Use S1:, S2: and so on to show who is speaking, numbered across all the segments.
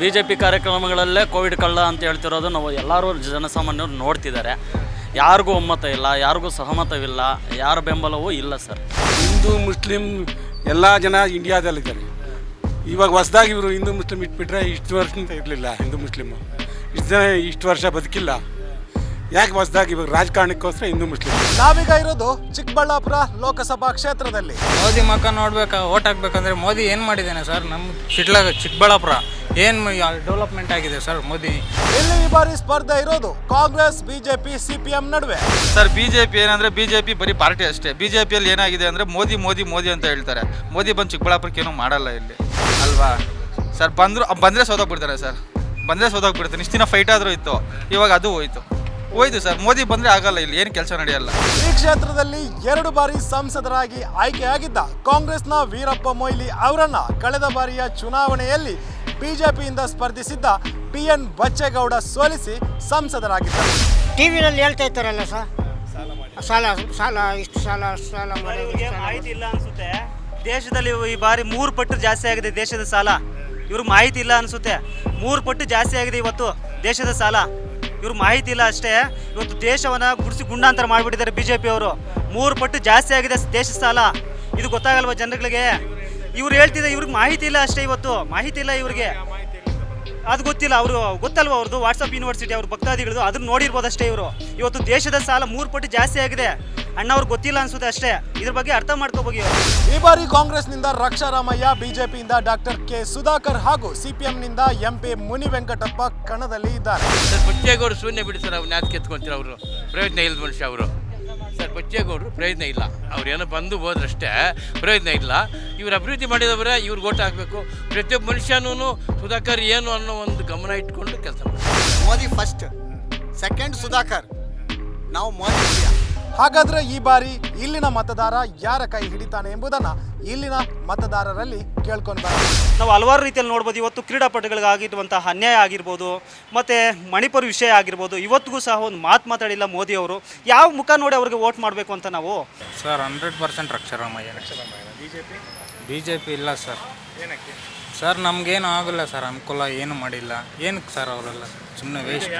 S1: B J P ಕಾರ್ಯಕ್ರಮಗಳಲ್ಲೇ Covid ಕಳ್ಳ ಅಂತ ಹೇಳ್ತಿರೋದು ನಾವು ಎಲ್ಲರೂ ಜನಸಾಮಾನ್ಯರು ನೋಡ್ತಿದ್ದಾರೆ. ಯಾರಿಗೂ ಒಮ್ಮತ ಇಲ್ಲ ಯಾರಿಗೂ ಸಹಮತವಿಲ್ಲ ಯಾರ ಬೆಂಬಲವೂ ಇಲ್ಲ ಸರ್.
S2: ಹಿಂದೂ ಮುಸ್ಲಿಂ ಎಲ್ಲ ಜನ ಇಂಡಿಯಾದಲ್ಲಿದ್ದಾರೆ. ಇವಾಗ ಹೊಸದಾಗಿ ಇವರು ಹಿಂದೂ ಮುಸ್ಲಿಂ ಇಟ್ಬಿಟ್ರೆ ಇಷ್ಟು ವರ್ಷ ಇರಲಿಲ್ಲ ಹಿಂದೂ ಮುಸ್ಲಿಮ್. ಇಷ್ಟು ಜನ ಇಷ್ಟು ವರ್ಷ ಬದುಕಿಲ್ಲ. ಯಾಕೆ ಹೊಸದಾಗಿ ಇವಾಗ ರಾಜಕಾರಣಕ್ಕೋಸ್ಕರ ಹಿಂದೂ ಮುಸ್ಲಿಂ?
S3: ನಾವೀಗ ಇರೋದು ಚಿಕ್ಕಬಳ್ಳಾಪುರ ಲೋಕಸಭಾ ಕ್ಷೇತ್ರದಲ್ಲಿ.
S4: ಮೋದಿ ಮಕ್ಕ ನೋಡ್ಬೇಕಾ ಓಟ್ ಹಾಕ್ಬೇಕಂದ್ರೆ ಮೋದಿ ಏನು ಮಾಡಿದ್ದಾನೆ ಸರ್? ನಮ್ಮ ಚಿಟ್ಲಾಗ ಚಿಕ್ಕಬಳ್ಳಾಪುರ. ಏನು ಡೆವಲಪ್ಮೆಂಟ್ ಆಗಿದೆ ಸರ್ ಮೋದಿ?
S3: ಇಲ್ಲಿ ಈ ಬಾರಿ ಸ್ಪರ್ಧೆ ಇರೋದು ಕಾಂಗ್ರೆಸ್ ಬಿಜೆಪಿ ಸಿಪಿಎಂ ನಡುವೆ.
S5: ಸರ್ ಬಿಜೆಪಿ ಏನಂದ್ರೆ ಬಿಜೆಪಿ ಏನಂದರೆ ಬಿ ಜೆ ಪಿ ಬರೀ ಪಾರ್ಟಿ ಅಷ್ಟೇ. ಬಿಜೆಪಿಯಲ್ಲಿ ಜೆ ಪಿಯಲ್ಲಿ ಏನಾಗಿದೆ ಅಂದ್ರೆ ಮೋದಿ ಮೋದಿ ಮೋದಿ ಅಂತ ಹೇಳ್ತಾರೆ. ಮೋದಿ ಬಂದು ಚಿಕ್ಕಬಳ್ಳಾಪುರಕ್ಕೆ ಏನೂ ಮಾಡಲ್ಲ ಇಲ್ಲಿ. ಅಲ್ವಾ? ಸರ್ ಬಂದರು ಬಂದರೆ ಸೋತೋಗ್ಬಿಡ್ತಾರೆ ಸರ್ ಬಂದರೆ ಸೋತೋಗ್ಬಿಡ್ತಾರೆ. ಇಷ್ಟು ದಿನ ಫೈಟ್ ಆದರೂ ಇತ್ತು. ಇವಾಗ ಅದು ಹೋಯ್ತು. ಹೋಯ್ತು ಸರ್ ಮೋದಿ ಬಂದರೆ ಆಗಲ್ಲ ಇಲ್ಲಿ. ಏನು ಕೆಲಸ ನಡೆಯಲ್ಲ.
S3: ಈ ಕ್ಷೇತ್ರದಲ್ಲಿ ಎರಡು ಬಾರಿ ಸಂಸದರಾಗಿ ಆಯ್ಕೆಯಾಗಿದ್ದ ಕಾಂಗ್ರೆಸ್ನ ವೀರಪ್ಪ ಮೊಯ್ಲಿ ಅವರನ್ನ ಕಳೆದ ಬಾರಿಯ ಚುನಾವಣೆಯಲ್ಲಿ ಬಿಜೆಪಿಯಿಂದ ಸ್ಪರ್ಧಿಸಿದ್ದ ಪಿ ಎನ್ ಬಚ್ಚೇಗೌಡ ಸೋಲಿಸಿ ಸಂಸದರಾಗಿದ್ದರು.
S6: ಟಿ ವಿನಲ್ಲಿ ಹೇಳ್ತಾ ಇರ್ತಾರಲ್ಲ ಸರ್? ಸಾಲ ಸಾಲ ಇಷ್ಟು ಸಾಲ ಅಷ್ಟು ಸಾಲ ಮಾಡಿ ಸಾಲ
S7: ಮಾಹಿತಿ ಇಲ್ಲ ಅನ್ಸುತ್ತೆ. ದೇಶದಲ್ಲಿ ಈ ಬಾರಿ ಮೂರು ಪಟ್ಟು ಜಾಸ್ತಿ ಆಗಿದೆ ದೇಶದ ಸಾಲ. ಇವ್ರ ಮಾಹಿತಿ ಇಲ್ಲ ಅನ್ಸುತ್ತೆ. ಮೂರು ಪಟ್ಟು ಜಾಸ್ತಿ ಆಗಿದೆ ಇವತ್ತು ದೇಶದ ಸಾಲ. ಇವ್ರ ಮಾಹಿತಿ ಇಲ್ಲ ಅಷ್ಟೇ. ಇವತ್ತು ದೇಶವನ್ನ ಗುಡಿಸಿ ಗುಂಡಾಂತರ ಮಾಡಿಬಿಟ್ಟಿದ್ದಾರೆ ಬಿ ಜೆ ಅವರು ಮೂರು ಪಟ್ಟು ಜಾಸ್ತಿ ಆಗಿದೆ ದೇಶದ ಸಾಲ. ಇದು ಗೊತ್ತಾಗಲ್ವಾ ಜನಗಳಿಗೆ? ಇವ್ರು ಹೇಳ್ತಿದ್ದಾರೆ ಇವ್ರಿಗೆ ಮಾಹಿತಿ ಇಲ್ಲ ಅಷ್ಟೇ ಇವತ್ತು. ಮಾಹಿತಿ ಇಲ್ಲ ಇವ್ರಿಗೆ. ಅದು ಗೊತ್ತಿಲ್ಲ ಅವರು ಗೊತ್ತಲ್ವಾ ಅವ್ರದ್ದು ವಾಟ್ಸಪ್ ಯೂನಿವರ್ಸಿಟಿ ಅವ್ರ ಭಕ್ತಾದಿಗಳದು ಅದನ್ನ ನೋಡಿರ್ಬೋದು ಅಷ್ಟೇ ಇವರು. ಇವತ್ತು ದೇಶದ ಸಾಲ ಮೂರು ಪಟ್ಟು ಜಾಸ್ತಿ ಆಗಿದೆ. ಅಣ್ಣ ಅವ್ರಿಗೆ ಗೊತ್ತಿಲ್ಲ ಅನ್ಸುತ್ತೆ ಅಷ್ಟೇ. ಇದ್ರ ಬಗ್ಗೆ ಅರ್ಥ ಮಾಡ್ಕೋಬೋದು
S3: ಈ ಬಾರಿ ಕಾಂಗ್ರೆಸ್ನಿಂದ ರಕ್ಷಾರಾಮಯ್ಯ ಬಿಜೆಪಿಯಿಂದ ಡಾಕ್ಟರ್ ಕೆ ಸುಧಾಕರ್ ಹಾಗೂ ಸಿಪಿಎಂನಿಂದ ಎಂಪಿ ಮುನಿ ವೆಂಕಟಪ್ಪ ಕಣದಲ್ಲಿ ಇದ್ದಾರೆ.
S8: ಸರ್ ಶೂನ್ಯ ಬಿಡಿ ಸರ್ ಅವ್ರು ಕೆತ್ಕೊಂತೀರ ಅವರು? ಪ್ರಯೋಜನ ಇಲ್ಲದ ಮನುಷ್ಯ ಅವರು. ಸರ್, ಬಚ್ಚೇಗೌಡರು ಪ್ರಯೋಜನ ಇಲ್ಲ. ಅವ್ರೇನೋ ಬಂದು ಹೋದ್ರಷ್ಟೇ ಪ್ರಯೋಜನ ಇಲ್ಲ. ಇವ್ರು ಅಭಿವೃದ್ಧಿ ಮಾಡಿದವರೇ ಇವ್ರಿಗೆ ಓಟ್ ಹಾಕಬೇಕು. ಪ್ರತಿಯೊಬ್ಬ ಮನುಷ್ಯನೂ ಸುಧಾಕರ್ ಏನು ಅನ್ನೋ ಒಂದು ಗಮನ ಇಟ್ಕೊಂಡು ಕೆಲಸ ಮಾಡಿ
S9: ಮೋದಿ ಫಸ್ಟ್ ಸೆಕೆಂಡ್ ಸುಧಾಕರ್. ನಾವು ಮೋದಿ.
S3: ಹಾಗಾದ್ರೆ ಈ ಬಾರಿ ಇಲ್ಲಿನ ಮತದಾರ ಯಾರ ಕೈ ಹಿಡಿತಾನೆ ಎಂಬುದನ್ನ ಇಲ್ಲಿನ ಮತದಾರರಲ್ಲಿ ಕೇಳ್ಕೊಂಡು ಬರೋಣ.
S7: ನಾವು ಹಲವಾರು ರೀತಿಯಲ್ಲಿ ನೋಡ್ಬೋದು. ಇವತ್ತು ಕ್ರೀಡಾಪಟುಗಳಿಗಾಗಿರುವಂತಹ ಅನ್ಯಾಯ ಆಗಿರ್ಬೋದು ಮತ್ತು ಮಣಿಪುರ ವಿಷಯ ಆಗಿರ್ಬೋದು ಇವತ್ತಿಗೂ ಸಹ ಒಂದು ಮಾತು ಮಾತಾಡಿಲ್ಲ ಮೋದಿ ಅವರು. ಯಾವ ಮುಖ ನೋಡಿ ಅವ್ರಿಗೆ ವೋಟ್ ಮಾಡಬೇಕು ಅಂತ ನಾವು?
S4: Sir hundred percent Raksha Ramaiah B J P ಇಲ್ಲ ಸರ್. ಸರ್ ನಮಗೇನು ಆಗಲ್ಲ ಸರ್ ಅನುಕೂಲ ಏನು ಮಾಡಿಲ್ಲ. ಏನಕ್ಕೆ ಸರ್ ಅವರೆಲ್ಲ? ಸುಮ್ಮನೆ ವೇಸ್ಟ್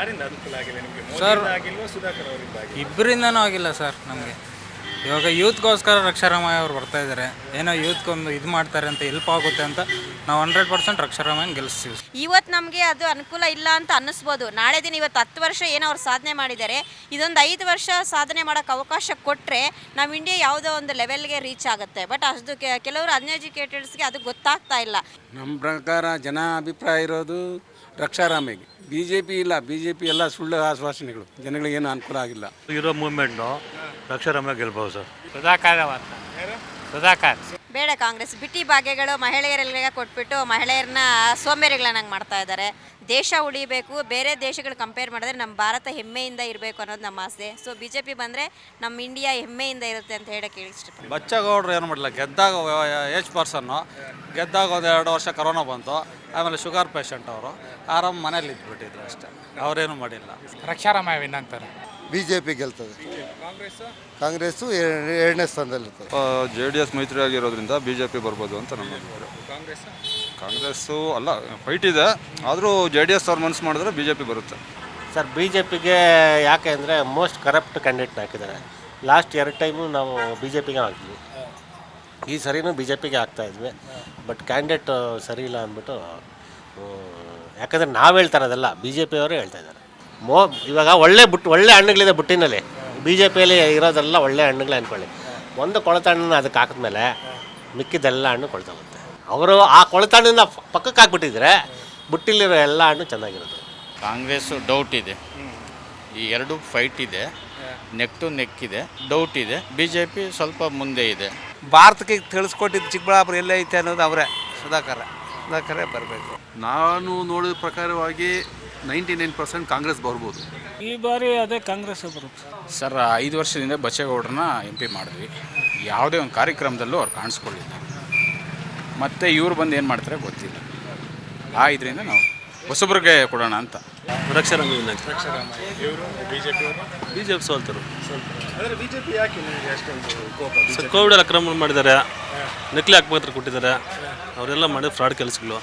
S4: ಸರ್ ಇಬ್ಬರಿಂದನೂ ಆಗಿಲ್ಲ ಸರ್ ನಮಗೆ. ಇವಾಗ ಯೂತ್ಗೋಸ್ಕರ ರಕ್ಷಾರಾಮಯ್ಯ ಅವ್ರು ಬರ್ತಾ ಇದ್ದಾರೆ. ಏನೋ ಯೂತ್ಗೊಂದು ಇದು ಮಾಡ್ತಾರೆ ಅಂತ ಹೆಲ್ಪ್ ಆಗುತ್ತೆ ಅಂತ ನಾವು ಹಂಡ್ರೆಡ್ ಪರ್ಸೆಂಟ್ ರಕ್ಷಾರಾಮಯ್ಯ ಗೆಲ್ಲಿಸ್ತೀವಿ.
S10: ಇವತ್ತು ನಮಗೆ ಅದು ಅನುಕೂಲ ಇಲ್ಲ ಅಂತ ಅನ್ನಿಸ್ಬೋದು. ನಾಳೆ ದಿನ ಇವತ್ತು ಹತ್ತು ವರ್ಷ ಏನೋ ಅವ್ರು ಸಾಧನೆ ಮಾಡಿದ್ದಾರೆ. ಇದೊಂದು ಐದು ವರ್ಷ ಸಾಧನೆ ಮಾಡೋಕ್ಕೆ ಅವಕಾಶ ಕೊಟ್ಟರೆ ನಮ್ಮ ಇಂಡಿಯಾ ಯಾವುದೋ ಒಂದು ಲೆವೆಲ್ಗೆ ರೀಚ್ ಆಗುತ್ತೆ. ಬಟ್ ಅದು ಕೆ- ಕೆಲವರು ಅನ್ಎಜುಕೇಟೆಡ್ಸ್ಗೆ ಅದು ಗೊತ್ತಾಗ್ತಾ ಇಲ್ಲ.
S2: ನಮ್ಮ ಪ್ರಕಾರ ಜನ ಅಭಿಪ್ರಾಯ ಇರೋದು ರಕ್ಷಾರಾಮಿಗೆ. ಬಿ ಜೆ ಪಿ ಇಲ್ಲ. ಬಿ ಜೆ ಪಿ ಎಲ್ಲ ಸುಳ್ಳು ಆಶ್ವಾಸನೆಗಳು. ಜನಗಳಿಗೆ ಏನು ಅನುಕೂಲ ಆಗಿಲ್ಲ.
S11: ಇರೋ ಮೂವ್ಮೆಂಟ್ನು ರಕ್ಷಾರಾಮ ಗೆಲ್ಬಹುದು ಸರ್.
S4: ಸುಧಾಕರ್ ಸುಧಾಕರ್.
S10: ಬೇಡ ಕಾಂಗ್ರೆಸ್ ಬಿಟ್ಟಿ ಭಾಗ್ಯಗಳು ಮಹಿಳೆಯರಿಗೆ ಕೊಟ್ಬಿಟ್ಟು ಮಹಿಳೆಯರನ್ನ ಸೋಂಬೇರಿಗಳನ್ನಾಗಿ ಮಾಡ್ತಾ ಇದ್ದಾರೆ. ದೇಶ ಉಳಿಬೇಕು ಬೇರೆ ದೇಶಗಳು ಕಂಪೇರ್ ಮಾಡಿದ್ರೆ ನಮ್ಮ ಭಾರತ ಹೆಮ್ಮೆಯಿಂದ ಇರಬೇಕು ಅನ್ನೋದು ನಮ್ಮ ಆಸೆ. ಸೊ ಬಿ ಜೆ ಪಿ ಬಂದರೆ ನಮ್ಮ ಇಂಡಿಯಾ ಹೆಮ್ಮೆಯಿಂದ ಇರುತ್ತೆ ಅಂತ ಹೇಳಕ್ಕೆ ಹೇಳಿ ಇಷ್ಟಪಡ್ತೀನಿ.
S5: ಬಚ್ಚೇಗೌಡರು ಏನು ಮಾಡಲಿಲ್ಲ ಗೆದ್ದಾಗ ಏಜ್ ಪರ್ಸನ್ನು ಗೆದ್ದಾಗ ಒಂದು ಎರಡು ವರ್ಷ ಕರೋನಾ ಬಂತು ಆಮೇಲೆ ಶುಗರ್ ಪೇಷಂಟ್ ಅವರು ಆರಾಮ್ ಮನೇಲಿ ಇದ್ಬಿಟ್ಟಿದ್ರು ಅಷ್ಟೇ. ಅವರೇನು ಮಾಡಿಲ್ಲ.
S4: ರಕ್ಷಾರಾಮ ವಿನ್ ಅಂತಾರೆ
S9: ಬಿ ಜೆ ಪಿ ಗೆಲ್ತದೆ ಕಾಂಗ್ರೆಸ್ಸು ಎರಡ್- ಎರಡನೇ ಸ್ಥಾನದಲ್ಲಿರ್ತದೆ.
S5: ಜೆ ಡಿ ಎಸ್ ಮೈತ್ರಿ ಆಗಿರೋದ್ರಿಂದ ಬಿ ಜೆ ಪಿ ಬರ್ಬೋದು ಅಂತ ನಮ್ಮ ಕಾಂಗ್ರೆಸ್ ಕಾಂಗ್ರೆಸ್ಸು? ಅಲ್ಲ ಫೈಟ್ ಇದೆ. ಆದರೂ ಜೆ ಡಿ ಎಸ್ ಅವ್ರು ಮನಸ್ಸು ಮಾಡಿದ್ರೆ ಬಿ ಜೆ ಪಿ ಬರುತ್ತೆ.
S6: ಸರ್ ಬಿ ಜೆ ಪಿಗೆ ಯಾಕೆ ಅಂದರೆ ಮೋಸ್ಟ್ ಕರಪ್ಟ್ ಕ್ಯಾಂಡಿಡೇಟ್ನ ಹಾಕಿದ್ದಾರೆ. ಲಾಸ್ಟ್ ಎರಡು ಟೈಮು ನಾವು ಬಿ ಜೆ ಪಿಗೆ ಹಾಕಿದ್ವಿ. ಈ ಸರಿನೂ ಬಿ ಜೆ ಪಿಗೆ ಹಾಕ್ತಾ ಇದ್ವಿ. ಬಟ್ ಕ್ಯಾಂಡಿಡೇಟ್ ಸರಿ ಇಲ್ಲ ಅಂದ್ಬಿಟ್ಟು ಯಾಕಂದರೆ ನಾವು ಹೇಳ್ತಾ ಇರೋದಲ್ಲ ಬಿ ಜೆ ಪಿಯವರೇ ಹೇಳ್ತಾ ಇದ್ದಾರೆ. ಮೋ ಇವಾಗ ಒಳ್ಳೆ ಬುಟ್ಟು ಒಳ್ಳೆ ಹಣ್ಣುಗಳಿದೆ ಬುಟ್ಟಿನಲ್ಲಿ. ಬಿ ಜೆ ಪಿಯಲ್ಲಿ ಇರೋದೆಲ್ಲ ಒಳ್ಳೆ ಹಣ್ಣುಗಳೇ ಅಂದ್ಕೊಳ್ಳಿ ಒಂದು ಕೊಳತ ಹಣ್ಣನ್ನು ಅದಕ್ಕೆ ಹಾಕಿದ್ಮೇಲೆ ಮಿಕ್ಕಿದ್ದೆಲ್ಲ ಹಣ್ಣು ಕೊಳ್ತೋಗುತ್ತೆ ಅವರು ಆ ಕೊಳತ ಹಣ್ಣನ್ನು ಪಕ್ಕಕ್ಕೆ ಹಾಕ್ಬಿಟ್ಟಿದ್ರೆ ಬುಟ್ಟಿಲಿರೋ ಎಲ್ಲ ಹಣ್ಣು ಚೆನ್ನಾಗಿರೋದು
S8: ಕಾಂಗ್ರೆಸ್ಸು ಡೌಟ್ ಇದೆ. ಈ ಎರಡು ಫೈಟ್ ಇದೆ. ನೆಕ್ ಟು ನೆಕ್ ಇದೆ. ಡೌಟ್ ಇದೆ ಬಿ ಜೆ ಪಿ ಸ್ವಲ್ಪ ಮುಂದೆ ಇದೆ.
S5: ಭಾರತಕ್ಕೆ ತಿಳಿಸ್ಕೊಟ್ಟಿದ್ದು ಚಿಕ್ಕಬಳ್ಳಾಪುರ ಎಲ್ಲೈತೆ ಅನ್ನೋದು ಅವರೇ. ಸುಧಾಕರ. ಸುಧಾಕರೇ ಬರಬೇಕು.
S11: ನಾನು ನೋಡಿದ ಪ್ರಕಾರವಾಗಿ ನೈಂಟಿ ನೈನ್ ಪರ್ಸೆಂಟ್ ಕಾಂಗ್ರೆಸ್ ಬರ್ಬೋದು.
S4: ಈ ಬಾರಿ ಅದೇ ಕಾಂಗ್ರೆಸ್ ಬರುತ್ತೆ
S5: ಸರ್ ಐದು ವರ್ಷದಿಂದ ಬಚ್ಚೇಗೌಡರನ್ನ ಎಂ ಪಿ ಮಾಡಿದ್ವಿ. ಯಾವುದೇ ಒಂದು ಕಾರ್ಯಕ್ರಮದಲ್ಲೂ ಅವ್ರು ಕಾಣಿಸ್ಕೊಳ್ಳಿಲ್ಲ. ಮತ್ತು ಇವ್ರು ಬಂದು ಏನು ಮಾಡ್ತಾರೆ ಗೊತ್ತಿಲ್ಲ. ಆ ಇದರಿಂದ ನಾವು ಹೊಸಬ್ರಿಗೆ ಕೊಡೋಣ ಅಂತ.
S12: ರಕ್ಷಾರಾಮ
S3: ರಕ್ಷಾರಾಮಯ್ಯ ಇವರು ಬಿಜೆಪಿ ಅವರು?
S12: ಬಿ ಜೆ ಪಿ ಸೋಲ್ತರು.
S3: ಆದರೆ ಬಿಜೆಪಿ ಯಾಕೆ ನಿಮಗೆ ಅಷ್ಟೊಂದು ಕೋಪ?
S12: ಸರ್ ಕೋವಿಡ್ ಅಕ್ರಮ ಮಾಡಿದ್ದಾರೆ. ನಕಲಿ ಹಾಕ್ಬೇಕಂತ ಕೊಟ್ಟಿದ್ದಾರೆ. ಅವರೆಲ್ಲ ಮಾಡಿದ ಫ್ರಾಡ್ ಕೆಲಸಗಳು.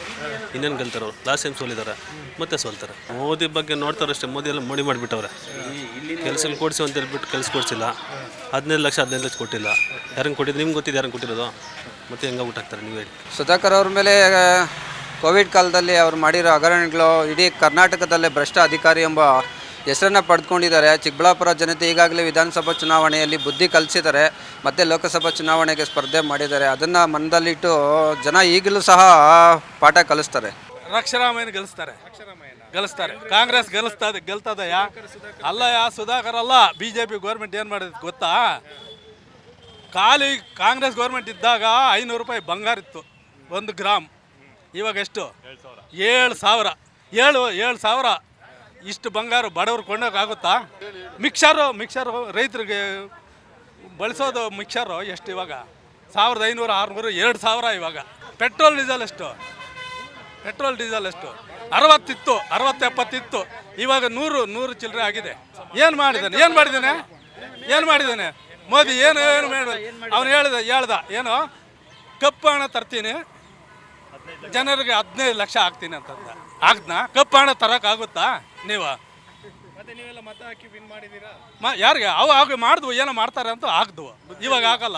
S12: ಇನ್ನೇನು ಗೆಲ್ತಾರೆ ಅವ್ರು? ಲಾಸ್ಟ್ ಟೈಮ್ ಸೋಲಿದ್ದಾರೆ. ಮತ್ತೆ ಸೋಲ್ತಾರೆ. ಮೋದಿ ಬಗ್ಗೆ ನೋಡ್ತಾರೆ ಅಷ್ಟೇ. ಮೋದಿ ಎಲ್ಲ ಮೋಡಿ ಮಾಡಿಬಿಟ್ಟವ್ರೆ. ಕೆಲಸ ಕೊಡಿಸಿ ಅಂತ ಹೇಳ್ಬಿಟ್ಟು ಕೆಲಸ ಕೊಡಿಸಿಲ್ಲ. ಹದಿನೈದು ಲಕ್ಷ ಹದಿನೈದು ಲಕ್ಷ ಕೊಟ್ಟಿಲ್ಲ. ಯಾರಂಗೆ ಕೊಟ್ಟಿದ್ದು ನಿಮ್ಗೆ ಗೊತ್ತಿದ್ದು ಯಾರಂಗೆ ಕೊಟ್ಟಿರೋದು? ಮತ್ತೆ ಹೆಂಗೆ ಊಟ ಹಾಕ್ತಾರೆ ನೀವು ಹೇಳಿ.
S13: ಸುಧಾಕರ್ ಅವ್ರ ಮೇಲೆ ಕೋವಿಡ್ ಕಾಲದಲ್ಲಿ ಅವ್ರು ಮಾಡಿರೋ ಹಗರಣಗಳು ಇಡೀ ಕರ್ನಾಟಕದಲ್ಲೇ ಭ್ರಷ್ಟ ಅಧಿಕಾರಿ ಎಂಬ ಹೆಸರನ್ನು ಪಡೆದುಕೊಂಡಿದ್ದಾರೆ ಚಿಕ್ಕಬಳ್ಳಾಪುರ ಜನತೆ ಈಗಾಗಲೇ ವಿಧಾನಸಭಾ ಚುನಾವಣೆಯಲ್ಲಿ ಬುದ್ಧಿ ಕಲಿಸಿದ್ದಾರೆ. ಮತ್ತೆ ಲೋಕಸಭಾ ಚುನಾವಣೆಗೆ ಸ್ಪರ್ಧೆ ಮಾಡಿದ್ದಾರೆ. ಅದನ್ನು ಮನದಲ್ಲಿಟ್ಟು ಜನ ಈಗಲೂ ಸಹ ಪಾಠ ಕಲಿಸ್ತಾರೆ.
S12: ರಕ್ಷರಾಮಯ್ಯನ ಗೆಲ್ಲಿಸ್ತಾರೆ ಗೆಲ್ಲಿಸ್ತಾರೆ ಕಾಂಗ್ರೆಸ್ ಯಾ ಅಲ್ಲ ಯಾ ಸುಧಾಕರ್ ಅಲ್ಲ? ಬಿ ಜೆ ಪಿ ಗೌರ್ಮೆಂಟ್ ಏನು ಮಾಡಿದ್ ಗೊತ್ತಾ? ಖಾಲಿ ಕಾಂಗ್ರೆಸ್ ಗೌರ್ಮೆಂಟ್ ಇದ್ದಾಗ ಐನೂರು ರೂಪಾಯಿ ಬಂಗಾರ ಇತ್ತು. ಒಂದು ಗ್ರಾಮ್. ಇವಾಗ ಎಷ್ಟು? ಏಳು ಸಾವಿರ. ಏಳು ಏಳು ಸಾವಿರ. ಇಷ್ಟು ಬಂಗಾರ ಬಡವ್ರು ಕೊಂಡೋಗಾಗುತ್ತಾ ಮಿಕ್ಸರು ಮಿಕ್ಸರು ರೈತರಿಗೆ ಬಳಸೋದು ಮಿಕ್ಸರು ಎಷ್ಟು ಇವಾಗ? ಸಾವಿರದ ಐನೂರು, ಆರುನೂರು, ಎರಡು ಸಾವಿರ ಇವಾಗ. ಪೆಟ್ರೋಲ್, ಡೀಸೆಲ್ ಎಷ್ಟು? ಪೆಟ್ರೋಲ್, ಡೀಸೆಲ್ ಎಷ್ಟು? ಅರವತ್ತಿತ್ತು, ಅರವತ್ತೆಪ್ಪತ್ತಿತ್ತು. ಇವಾಗ ನೂರು ನೂರು ಚಿಲ್ಲರೆ ಆಗಿದೆ. ಏನು ಮಾಡಿದ್ದಾನೆ? ಏನು ಮಾಡಿದ್ದಾನೆ? ಏನು ಮಾಡಿದ್ದಾನೆ? ಮೋದಿ ಏನು ಏನು ಮಾಡಿದ ಅವನು ಹೇಳ್ದ ಹೇಳ್ದ, ಏನು? ಕಪ್ಪು ಹಣ ತರ್ತೀನಿ. ಜನರಿಗೆ ಹದಿನೈದು ಲಕ್ಷ ಹಾಕ್ತೀನಿ ಅಂತಂದ. ಆಗ್ದ್ನ ಕಪ್ಪು ಹಣ ತರೋಕ್ಕಾಗುತ್ತಾ ನೀವು?
S3: ಮತ್ತೆ ನೀವೆಲ್ಲ ಮತ ಹಾಕಿ ವಿನ್ ಮಾಡಿದ್ದೀರಾ?
S12: ಮ ಯಾರಿಗೆ? ಅವು ಆಗ ಮಾಡಿದ್ವು ಏನೋ ಮಾಡ್ತಾರೆ ಅಂತ ಆಗ್ದವು ಇವಾಗ ಆಗಲ್ಲ